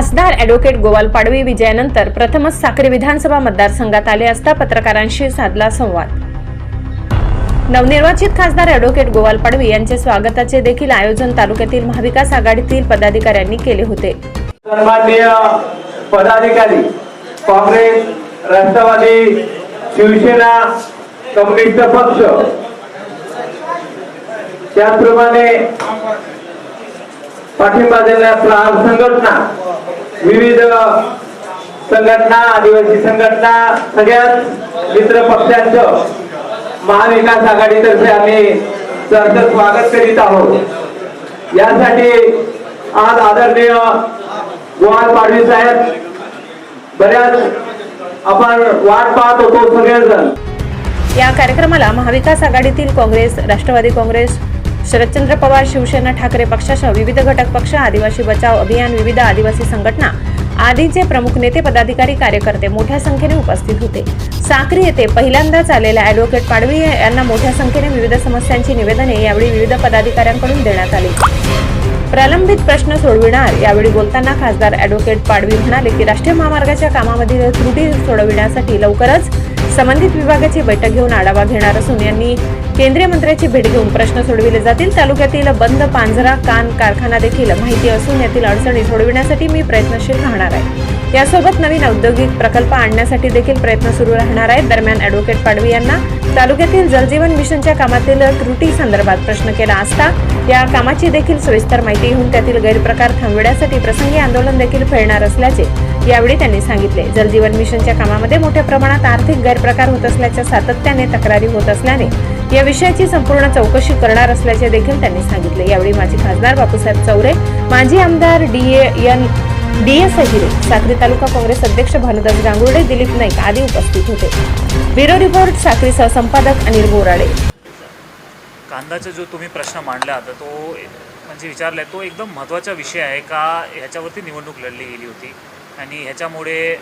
खासदार ॲडव्होकेट गोवाल पाडवी विजयानंतर प्रथमच साक्री विधानसभा मतदारसंघात आले असता पत्रकारांशी साधला संवाद. नवनिर्वाचित खासदार ॲडव्होकेट गोवाल पाडवी यांचे स्वागताचे देखील आयोजन तालुक्यातील महाविकास आघाडीतील पदाधिकाऱ्यांनी केले होते. सन्माननीय पदाधिकारी काँग्रेस राष्ट्रवादी शिवसेना कम्युनिस्ट पक्ष त्याचप्रमाणे पाठिंबा देणाऱ्या संघटना विविध संघटना आदिवासी संघटना सगळ्याच मित्र पक्षांचं महाविकास आघाडीतर्फे आम्ही सरचं स्वागत करीत आहोत. यासाठी आज आदरणीय गोवाल पाडवी साहेब बऱ्याच आपण वाट पाहत होतो सगळेजण. या कार्यक्रमाला महाविकास आघाडीतील काँग्रेस राष्ट्रवादी काँग्रेस शरदचंद्र पवार शिवसेना ठाकरे पक्षासह विविध घटक पक्ष आदिवासी बचाव अभियान विविध आदिवासी संघटना आदीचे प्रमुख नेते पदाधिकारी कार्यकर्ते मोठ्या संख्येने उपस्थित होते. साक्री येथे पहिल्यांदाच आलेल्या ॲडव्होकेट पाडवी यांना मोठ्या संख्येने विविध समस्यांची निवेदने यावेळी विविध पदाधिकाऱ्यांकडून देण्यात आली. प्रलंबित प्रश्न सोडविणार यावेळी बोलताना खासदार ॲडव्होकेट पाडवी म्हणाले की राष्ट्रीय महामार्गाच्या कामामधील त्रुटी सोडविण्यासाठी लवकरच संबंधित विभागाची बैठक घेऊन आढावा घेणार असून यांनी केंद्रीय मंत्र्याची भेट घेऊन प्रश्न सोडविले जातील. तालुक्यातील बंद पांझरा कान कारखाना देखील माहिती असून यातील अडचणी सोडविण्यासाठी मी प्रयत्नशील राहणार आहे. यासोबत नवीन औद्योगिक प्रकल्प आणण्यासाठी देखील प्रयत्न सुरू राहणार आहेत. दरम्यान ॲडव्होकेट पाडवी यांना तालुक्यातील जलजीवन मिशनच्या कामातील त्रुटी संदर्भात प्रश्न केला असता या कामाची देखील सविस्तर माहिती घेऊन त्यातील गैरप्रकार थांबविण्यासाठी प्रसंगी आंदोलन देखील फेळणार असल्याचे यावेळी त्यांनी सांगितले. जलजीवन मिशनच्या कामामध्ये मोठ्या प्रमाणात आर्थिक गैरप्रकार होत असल्याच्या सातत्याने तक्रारी होत असल्याने या विषयाची संपूर्ण चौकशी करणार असल्याचे देखील त्यांनी सांगितले. यावेळी माजी खासदार बापूसाहेब चौरे माजी आमदार D N D S Ahire Sakri taluka Congress अध्यक्ष भानुदास गांगुर्डे दिलीप नाईक आदी उपस्थित होते. ब्युरो रिपोर्ट साक्री सहसंपादक अनिल बोराडे. कांदाचा जो तुम्ही प्रश्न मांडला आता तो म्हणजे विचारला तो एकदम महत्त्वाचा विषय आहे का? ह्याच्यावरती निवडणूक लढली गेली होती. आणि ह्याच्यामुळे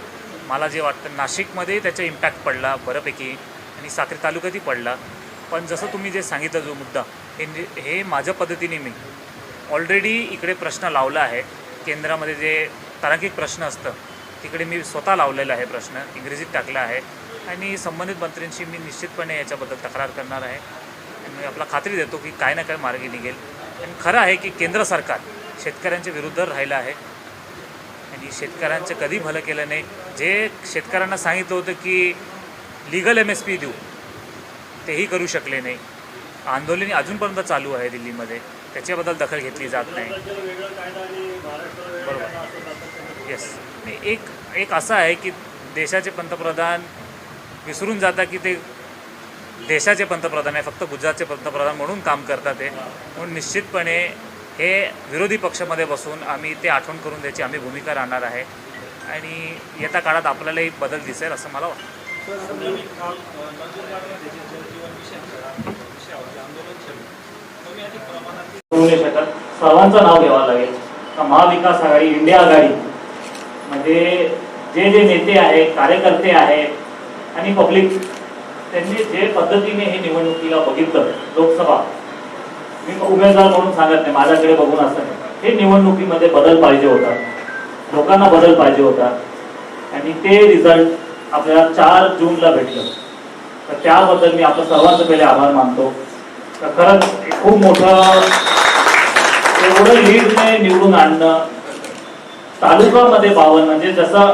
मला जे वाटतं नाशिकमध्ये त्याचा इम्पॅक्ट पडला बऱ्यापैकी आणि साक्री तालुक्यातही पडला. पण जसं तुम्ही जे सांगितलं जो मुद्दा हे हे माझ्या पद्धतीने मी ऑलरेडी इकडे प्रश्न लावला आहे. केंद्रामध्ये जे तारांकिक प्रश्न असतं. तिकडे मी स्वतः लावलेला आहे प्रश्न इंग्रजीत टाकला आहे. आणि संबंधित मंत्र्यांशी मी निश्चितपणे याच्याबद्दल तक्रार करणार आहे. मी आपला खात्री देतो की काय ना काय मार्गी निघेल. आणि खरं आहे की केंद्र सरकार शेतकऱ्यांच्या विरुद्ध राहिलं आहे. आणि शेतकऱ्यांचं कधी भलं केलं नाही. जे शेतकऱ्यांना सांगितलं होतं की लिगल एम एस पी देऊ तेही करू शकले नाही. आंदोलन अजूनपर्यंत चालू आहे दिल्लीमध्ये. त्याच्याबद्दल दखल घेतली जात नाही बरोबर येस एक एक असं आहे की देशाचे पंतप्रधान विसरून जातात की ते देशाचे पंतप्रधान आहे फक्त गुजरातचे पंतप्रधान म्हणून काम करतात ते म्हणून निश्चितपणे हे विरोधी पक्षामध्ये बसून आम्ही ते आठवण करून द्यायची आम्ही भूमिका राहणार आहे आणि येत्या काळात आपल्यालाही बदल दिसेल असं मला वाटतं होऊ नाही शकत सर्वांचं नाव घ्यावं लागेल. महाविकास आघाडी इंडिया आघाडी. म्हणजे जे जे नेते आहेत कार्यकर्ते आहेत आणि पब्लिक त्यांनी जे पद्धतीने हे निवडणुकीला बघितलं लोकसभा. मी उमेदवार म्हणून सांगत नाही माझ्याकडे बघून असं नाही. हे निवडणुकीमध्ये बदल पाहिजे होता. लोकांना बदल पाहिजे होता. आणि ते रिझल्ट आपल्याला चार जूनला भेटलं. तर त्याबद्दल मी आपलं सर्वांचं पहिले आभार मानतो. तर खरंच खूप मोठं एवढं लीडने निवडून आणणं तालुकामध्ये बावन म्हणजे जसं